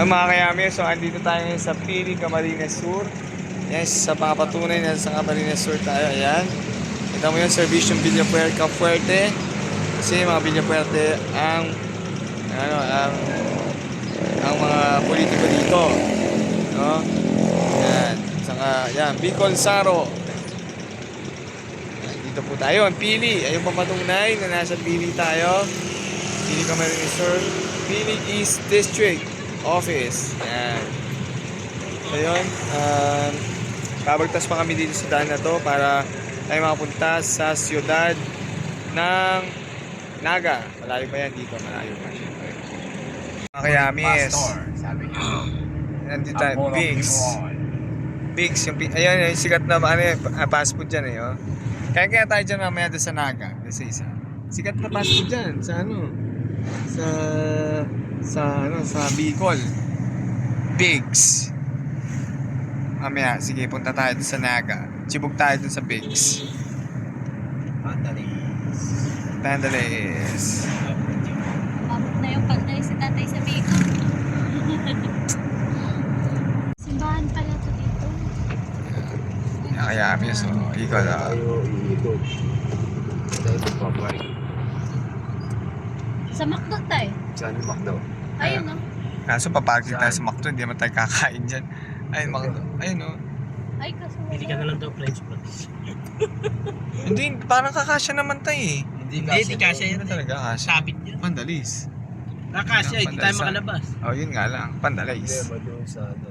Ay, mga kayami, so andito tayo ngayon sa Pili, Camarines Sur. Yes, sa mga patunay na sa Camarines Sur tayo. Ayan. Kita mo yun, Servicio Villa Puerca Fuerte. Kasi yung mga Villa Puerte ang ano, ang ang mga politiko dito. No? Yan. Saka, yan, Bicol Saro. Yan, Dito po tayo, ang Pili. Ayun pa patunay na nasa Pili tayo. Pili Camarines Sur. Pili East District Office. Yan. So yun, um, babagtas pa kami dito sa daan na to para tayo makapunta sa siyudad ng Naga. Malayo pa yan dito, malayo pa syempre. Mga kayamis. Nandito tayo, Bigs. Bigs, yung, ayun, yung sikat na ano, fast food dyan eh. Oh. Kaya kaya tayo dyan mamaya doon sa Naga, doon sa isa. Sikat na fast food dyan, sa ano, sa, sa ano, sa Bicol. Bigs. Mamaya, sige, punta tayo sa Naga. Chibog tayo doon sa Bigs. Pandalis. Tandales. Mabot na yung pagdali si tatay sa Biko. Simbahan pala to dito. Kaya kami, so, ikaw na. Tayo iikot. Tayo pagbabay. Sa McDo tayo. Saan yung McDo? Ayun no. Kaso paparking tayo sa McDo, hindi naman tayo kakain dyan. Ayun, McDo. Ayun, oh. Ay, kaso wala. Hindi ka na lang daw french fries. Hindi, parang kakasya naman tayo eh. Hindi Hindi, di kasya Hindi yan. talaga kasya. Sabit yan. Pandalis. Nakasya, hindi tayo Pandalisan. makalabas. Oh, yun nga lang. Pandalis. Hindi, ba doon sa ano?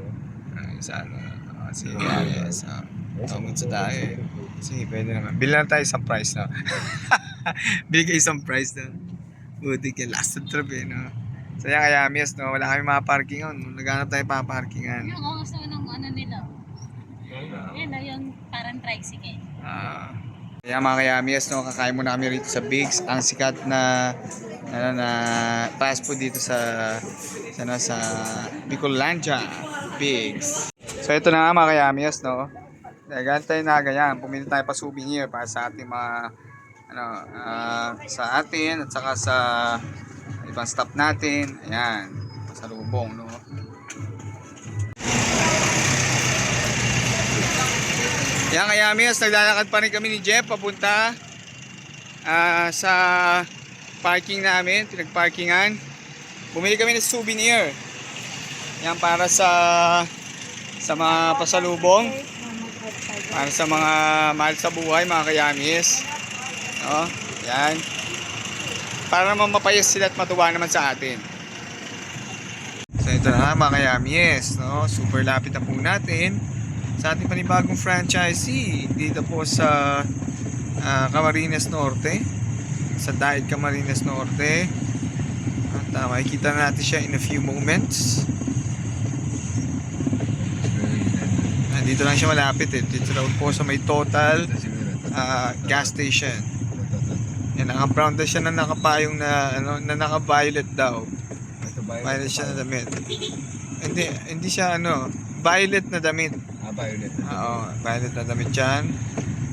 Ah, sa ano. ah, sige, yes. Uh, Tawag sa tayo eh. Sige, pwede naman. Bili na tayo isang price na. Bili kayo isang price na. Buti ka last trip eh, no? So yan kaya, miss, no? Wala kami mga parkingan. Naghanap tayo pa parkingan. Yung angas naman ng ano nila. Yan na yung parang tricycle. Ah. Kaya mga kayamis, no, kakain muna kami rito sa Bigs, ang sikat na ano na fast food dito sa sa ano, sa Bicolandia, Bigs. So ito na nga mga kayamis, no. Dagan tayo na ganyan, pumili tayo pa souvenir para sa ating mga ano, ah, sa atin at saka sa ibang staff natin. Ayan, sa lubong, no. Yan kaya Mias, naglalakad pa rin kami ni Jeff papunta ah, sa parking namin, pinagparkingan. Bumili kami ng souvenir. Yan para sa sa mga pasalubong, para sa mga mahal sa buhay, mga kayamis. No? Yan. Para naman mapayas sila at matuwa naman sa atin. So ito na nga, mga kayamis, no? Super lapit na po natin sa ating panibagong franchisee dito po sa ah, Camarines Norte sa Daig Camarines Norte at uh, makikita natin siya in a few moments nandito lang siya malapit eh dito lang po sa may total ah, gas station yan naka-brown daw siya na nakapayong na ano na naka-violet daw violet siya na damit hindi hindi siya ano violet na damit Ah, violet. Oo, violet na damit yan.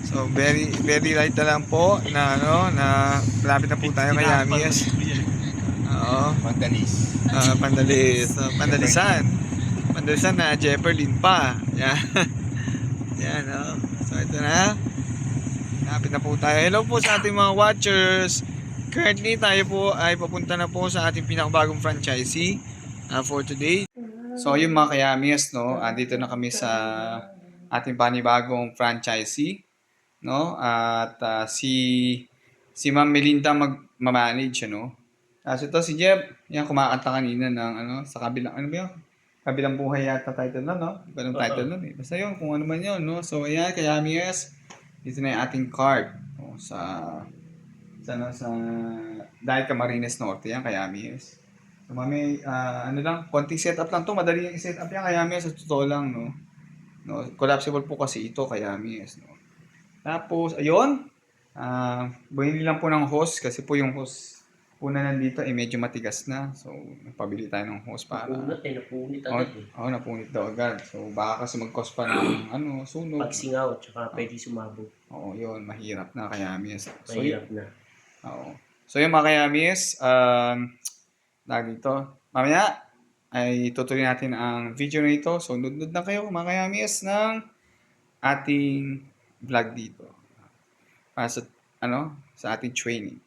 So, very very light na lang po na ano, na malapit na po tayo kay Yamias. Oo. Pandalis. Ah, pandalis. So, pandalisan. Pandalisan na Jefferlin pa. Yan. Yan, oh. So, ito na. Malapit na po tayo. Hello po sa ating mga watchers. Currently, tayo po ay papunta na po sa ating pinakabagong franchisee ah, for today. So, yung mga kayamias, no, andito na kami sa ating panibagong franchisee, no? At ah, si si Ma'am Melinda mag-manage, ano? Tapos ito si Jeb, yan kumakanta kanina ng ano, sa kabilang, ano ba yun? Kabilang buhay yata title na, no? Ganun title nun eh. Basta yun, kung ano man yun, no? So, ayan, kayamias, dito na yung ating card, no? Sa, sa, ano, sa, dahil Camarines Norte, yan, kayamias. So, mami, ah, ano lang, konting setup lang to, madali yung setup yan, kaya mi, sa totoo lang, no. No, collapsible po kasi ito, kaya mi, yes, no. Tapos, ayun, ah, bumili lang po ng hose, kasi po yung hose, una nandito, eh, medyo matigas na. So, nagpabili tayo ng hose para, Napunit eh, napunit oh, agad eh. oh, napunit daw agad. So, baka kasi mag-cost pa ng, ano, sunog. Pagsingaw, tsaka pwede sumabog. Oo, yun, mahirap na, kaya mi, yes. So, yun, Mahirap na. Oo. So yung mga kayamis, um, tawag dito, mamaya, ay tutuloy natin ang video na ito. So, nunod na kayo mga kayamis ng ating vlog dito. Para sa, ano, sa ating training.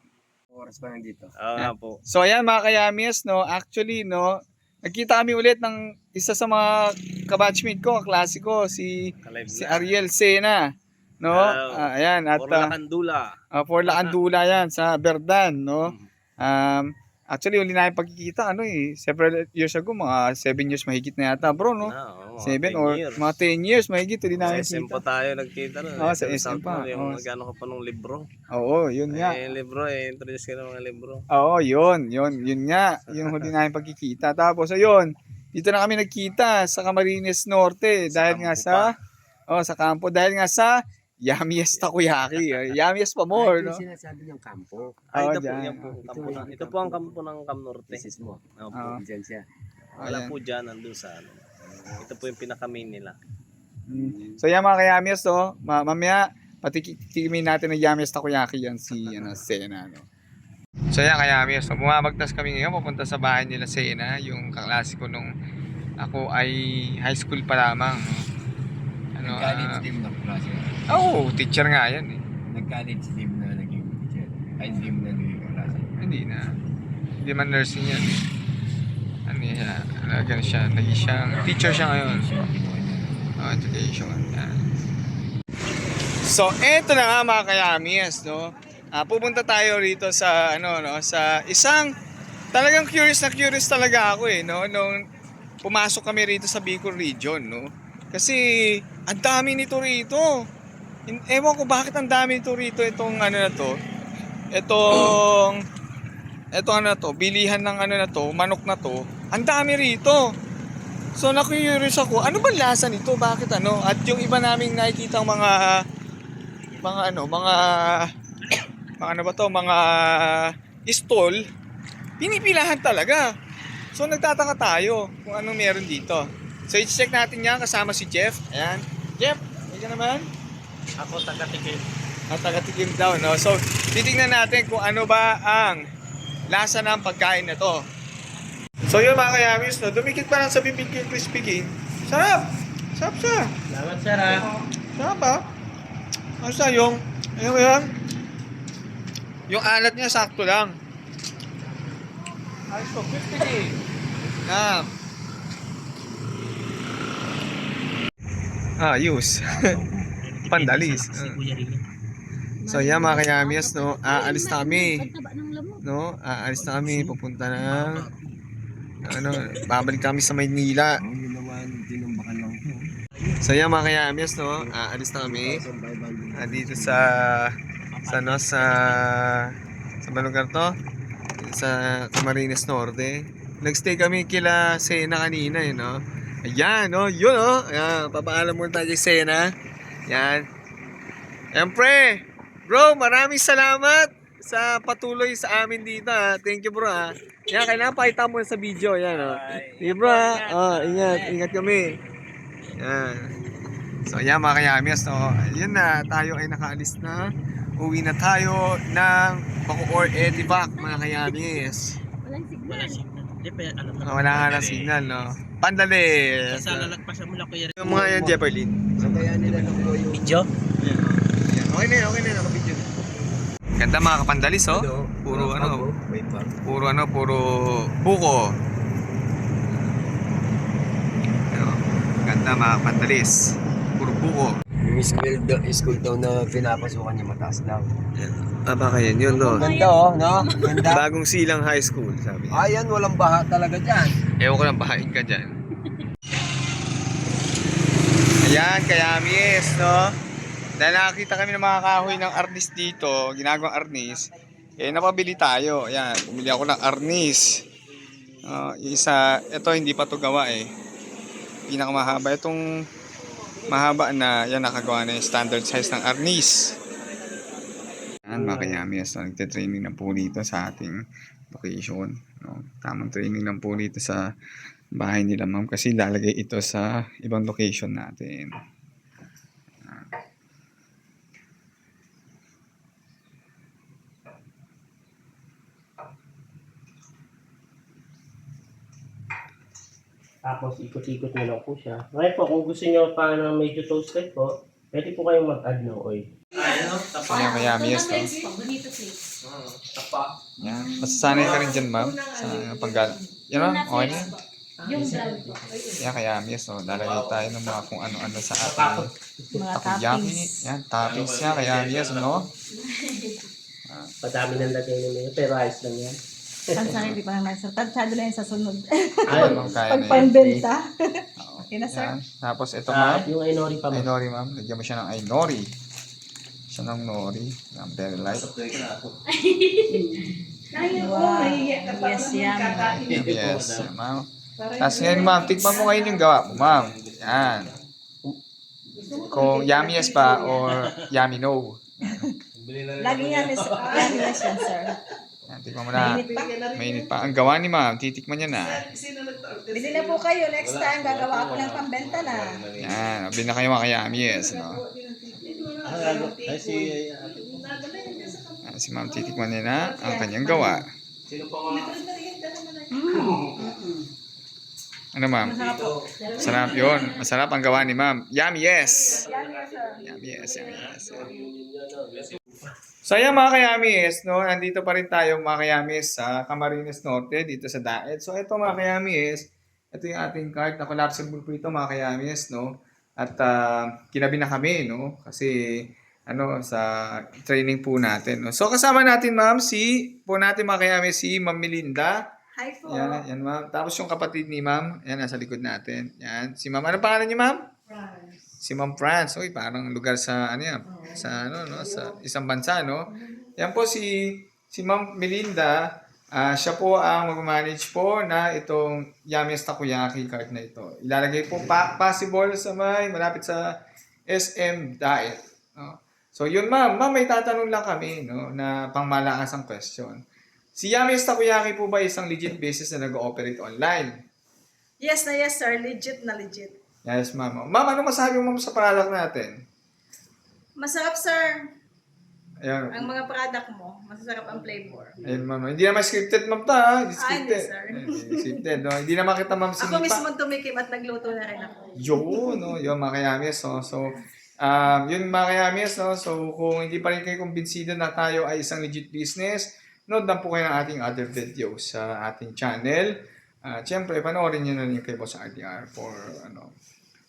Oras pa nandito. Oo nga po. So ayan mga kayamis, no, actually no, nagkita kami ulit ng isa sa mga kabatchmate ko, kaklase ko, si si. Ariel Sena. No? Hello. Ah, ayan, at Puro uh, lakandula. uh, for Lakandula yan sa Berdan, no? Um, actually, yung pagkikita, ano eh, several years ago, mga 7 years mahigit na yata, bro, no? Oo, 7 mga 10 or years. mga 10 years mahigit, Sa namin SM kita. pa tayo nagkita nun. Oo, sa SM SM South pa, pa. Yung oo. nagano ka pa ng libro. Oo, yun nga. Eh, libro eh. Introduce ka ng mga libro. Oo, yun, yun, yun nga. Yun huli namin pagkikita. Tapos, ayun, dito na kami nagkita sa Camarines Norte dahil nga sa, oh, sa kampo, dahil nga sa Yamiest Takoyaki. Uh, Yamiest pa more, no? sinasabi ng kampo. Ay, Oo, ito po, dyan. yan po. ang kampo Ito, na, ito ito po ang kampo ng Cam Norte. This is mo. Opo. Oo. Diyan siya. Wala Ayan. po dyan, nandun sa ano. Ito po yung pinaka-main nila. Mm. So, yan mga kayamias, no? Ma mamaya, patikimin natin ng Yamiest Takoyaki yan si, ano, Sena, no? So, yan kayamias, no? Bumabagtas kami ngayon, papunta sa bahay nila Sena, yung kaklase ko nung ako ay high school pa lamang, no? Ano, Nag-college ah, team na klase. Oo, oh, teacher nga yan eh. Nag-college team na naging teacher. Ay, team na naging klase. Hindi na. Hindi man nursing yan. Ano siya, ano siya, naging siyang, teacher siya ngayon. Oh, education. Yan. So, eto na nga mga kayamis, no? Ah, pupunta tayo rito sa, ano, no, sa isang, talagang curious na curious talaga ako eh, no? Nung pumasok kami rito sa Bicol Region, no? Kasi, ang dami nito rito. Ewan ko bakit ang dami nito rito, itong ano na to. Itong, itong ano na to, bilihan ng ano na to, manok na to. Ang dami rito. So na-curious ako, ano ba lasa nito? Bakit ano? At yung iba naming nakikita mga mga ano, mga mga ano ba to, mga stall, pinipilahan talaga. So nagtataka tayo kung anong meron dito. So i-check natin yan kasama si Jeff. Ayan. Jeff, hindi ka naman? Ako, taga-tikim. At taga-tikim daw, no? So titingnan natin kung ano ba ang lasa ng pagkain na to. So yun mga kayamis, no? Dumikit pa lang sa bibig yung crispy king. Sarap! Sarap siya! Salamat, sir, ha? Sarap ba? Ano sa yung, ano yan? Yung alat niya sakto lang. Ayos ko, crispy king. Ah. Pandalis. Ah. Kuya Rin. So yan mga kayamias, no? Aalis na kami. No? Aalis na kami. Pupunta na. Ano, babalik kami sa Maynila. So yan mga kayamias, no? Aalis na kami. 1,500. Ah, dito sa sa no sa sa ba lugar to? Sa Camarines Norte. Nagstay kami kila Sena kanina eh, no? Ayan, no? Yun, no? Ayan, papaalam muna tayo kay Sena. Yan. Siyempre, bro, maraming salamat sa patuloy sa amin dito, ha. Thank you, bro, ha. Yan, kailangan pakita mo sa video, yan, no? Sige, bro, ha. Oh, ingat, ingat kami. Yan. So yan mga kayamias, no? Yun na, tayo ay nakaalis na. Uwi na tayo ng Bacoor Edivac, mga kayamis. Walang signal. Yan, alam na. Oh, wala nga na signal, no? Pandalis! Sa lalagpasan mo lang, Kuya. Yung mga yan, Jefferlin. So, kaya nila nakuha yung... Video? Okay na, okay na, nakabidyo na. Ganda mga kapandalis, oh. Ano? Puro ano, pa. puro ano, puro buko. Ano, ganda mga kapandalis. Puro buko. Yung school, daw, school daw na pinapasukan niya mataas daw. Ah, baka yan yun, no? Ganda oh, no? Ganda. Bagong silang high school, sabi niya. Ayan, walang baha talaga dyan. Ewan ko lang, bahain ka dyan. Ayan, kaya mies, no? Dahil nakakita kami ng mga kahoy ng arnis dito, ginagawang arnis, eh napabili tayo. Ayan, bumili ako ng arnis. Uh, isa, ito hindi pa to gawa eh. Pinakamahaba. Itong mahaba na, yan nakagawa na yung standard size ng arnis. Yan, mga kayamis, no? nagte-training na po dito sa ating location. No? Tamang training lang po dito sa bahay nila ma'am kasi lalagay ito sa ibang location natin. Tapos ikot-ikot nyo lang po siya. Ngayon po, kung gusto nyo pa ng medyo toasted po, pwede po kayong mag-add ng oil. Ano? So, yan, mayami yes, no? Bonito flakes. Yan. Masasanay ka rin dyan, ma'am, sa panggal. Yan, ma'am, okay na. yan. Yung brown po. Yan, kaya yes, no? Lalagay tayo ng mga kung ano-ano sa ating Mga takoyaki. Yan, toppings yan, kaya yes, no? Padami ng lagay nyo pero ayos lang yan. Tansa hindi pa naman sir. Tansyado lang yan sa sunod. Ayun, ma'am, kaya na yan. Pagpambenta. Oo. Okay na, sir. Yan. Tapos ito, Ah, ma'am. yung ainori pa mo. Ainori, ma'am. Lagyan mo siya ng ainori. Siya ng nori. Ng very light. Wow. Yes, yummy. Yes, yan, ma'am. Tapos ngayon, ma'am, tikman mo ngayon yung gawa mo, ma'am. Yan. Kung yummy yes pa or yummy no. Lagi yan, is, yan, yes yan, sir. Tikman mo na. Mainit pa. Mainit pa. Ang gawa ni ma'am, titikman niya na. Bili na po kayo. Next time, gagawa ako ng pambenta na. Yan, abin na kayo mga yummy yes, no? Yan, si ma'am titikman niya na ang kanyang gawa. Ano ma'am? Masarap yun. Masarap ang gawa ni ma'am. Yummy yes! Yan, yes. Yummy yes, yummy yes. So ayan mga kayamis, no? Nandito pa rin tayo mga kayamis sa Camarines Norte, dito sa Daet. So ito mga kayamis, ito yung ating card na collapsible po ito mga kayamis, no? At ah, kinabi na kami, no? Kasi ano sa training po natin. No? So kasama natin ma'am si po natin mga kayamis si Ma'am Melinda. Hi po. Yan, yan ma'am. Tapos yung kapatid ni ma'am, yan nasa likod natin. Yan, si ma'am. Ano pangalan niya ma'am? Si Ma'am France. Uy, parang lugar sa ano yan, sa ano no, sa isang bansa no. Yan po si si Ma'am Melinda. Ah, siya po ang mag-manage po na itong Yami's Takoyaki cart na ito. Ilalagay po pa possible sa may malapit sa SM Diet. No? So yun ma'am, ma'am may tatanong lang kami no na pangmalakasang question. Si Yami's Takoyaki po ba isang legit business na nag-ooperate online? Yes na yes, sir. Legit na legit. Yes, ma'am. Ma'am, ano masabi mo sa product natin? Masarap, sir. Ayan. Ang mga product mo. Masasarap ang flavor. Ayun, ma'am. Hindi naman scripted, ma'am, ta. ha? Hindi Ah, scripted. hindi, sir. Hindi scripted, no? Hindi naman kita, ma'am, Ako sinipa. mismo tumikim at nagluto na rin ako. Yun, no? Yun, mga kayamis, no? So, um, yun, mga kayamis, no? So, kung hindi pa rin kayo kumbinsido na tayo ay isang legit business, nood lang po kayo ng ating other videos sa ating channel. At syempre, panoorin nyo na rin kay Boss RDR for, ano,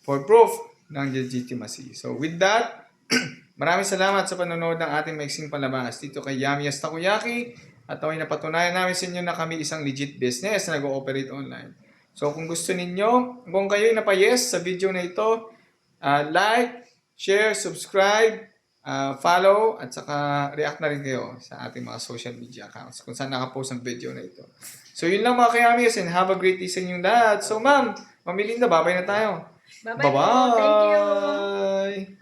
for proof ng legitimacy. So, with that, maraming salamat sa panonood ng ating maiksing palabas dito kay Yami Takoyaki at away napatunayan namin sa inyo na kami isang legit business na nag-ooperate online. So, kung gusto ninyo, kung kayo napayes sa video na ito, ah, like, share, subscribe, ah, follow, at saka react na rin kayo sa ating mga social media accounts kung saan nakapost ang video na ito. So, yun lang mga kayamis and have a great day sa inyong lahat. So, ma'am, mamilinda, babay na tayo. Bye-bye po. Thank you. Bye-bye!